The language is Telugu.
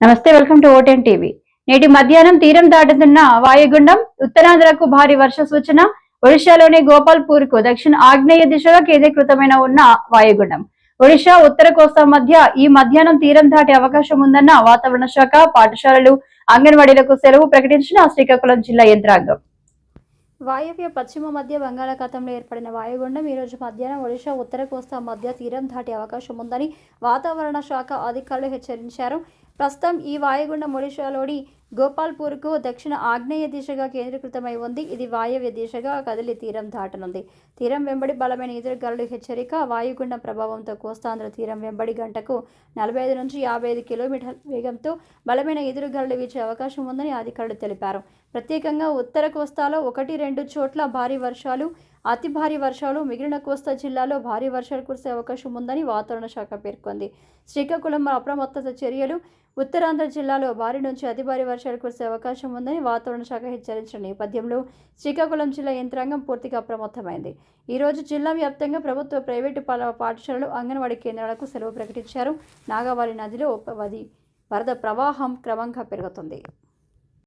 నమస్తే వెల్కమ్ టు ఓటెన్ టీవీ. నేటి మధ్యాహ్నం తీరం దాటుతున్న వాయుగుండం ఉత్తరాంధ్రకు భారీ వర్ష సూచన. ఒడిశాలోని గోపాల్పూర్కు దక్షిణ ఆగ్నేయ దిశగా కేంద్రీకృతమైన ఉన్న వాయుగుండం. ఒడిశా ఉత్తర కోస్తా మధ్య ఈ మధ్యాహ్నం తీరం దాటే అవకాశం ఉందన్న వాతావరణ శాఖ పాఠశాలలు అంగన్వాడీలకు సెలవు ప్రకటించిన శ్రీకాకుళం జిల్లా యంత్రాంగం. వాయువ్య పశ్చిమ మధ్య బంగాళాఖాతంలో ఏర్పడిన వాయుగుండం ఈ రోజు మధ్యాహ్నం ఒడిశా ఉత్తర కోస్తా మధ్య తీరం దాటే అవకాశం ఉందని వాతావరణ శాఖ అధికారులు హెచ్చరించారు. ప్రస్తుతం ఈ వాయుగుండం ఒడిషాలోని గోపాల్పూర్కు దక్షిణ ఆగ్నేయ దిశగా కేంద్రీకృతమై ఉంది. ఇది వాయవ్య దిశగా కదిలి తీరం దాటనుంది. తీరం వెంబడి బలమైన ఎదురుగాలులు హెచ్చరిక వాయుగుండం ప్రభావంతో కోస్తాంధ్ర తీరం వెంబడి గంటకు నలభై ఐదు నుంచి యాభై ఐదు కిలోమీటర్ల వేగంతో బలమైన ఎదురుగాలులు వీచే అవకాశం ఉందని అధికారులు తెలిపారు. ప్రత్యేకంగా ఉత్తర కోస్తాలో ఒకటి రెండు చోట్ల భారీ వర్షాలు అతి భారీ వర్షాలు మిగిలిన కోస్తా జిల్లాలో భారీ వర్షాలు కురిసే అవకాశం ఉందని వాతావరణ శాఖ పేర్కొంది. శ్రీకాకుళం అప్రమత్తత చర్యలు ఉత్తరాంధ్ర జిల్లాలో భారీ నుంచి అతి భారీ వర్షాలు కురిసే అవకాశం ఉందని వాతావరణ శాఖ హెచ్చరించిన నేపథ్యంలో శ్రీకాకుళం జిల్లా యంత్రాంగం పూర్తిగా అప్రమత్తమైంది. ఈ రోజు జిల్లా వ్యాప్తంగా ప్రభుత్వ ప్రైవేటు పాఠశాలలు అంగన్వాడీ కేంద్రాలకు సెలవు ప్రకటించారు. నాగావళి నదిలో వది వరద ప్రవాహం క్రమంగా పెరుగుతుంది.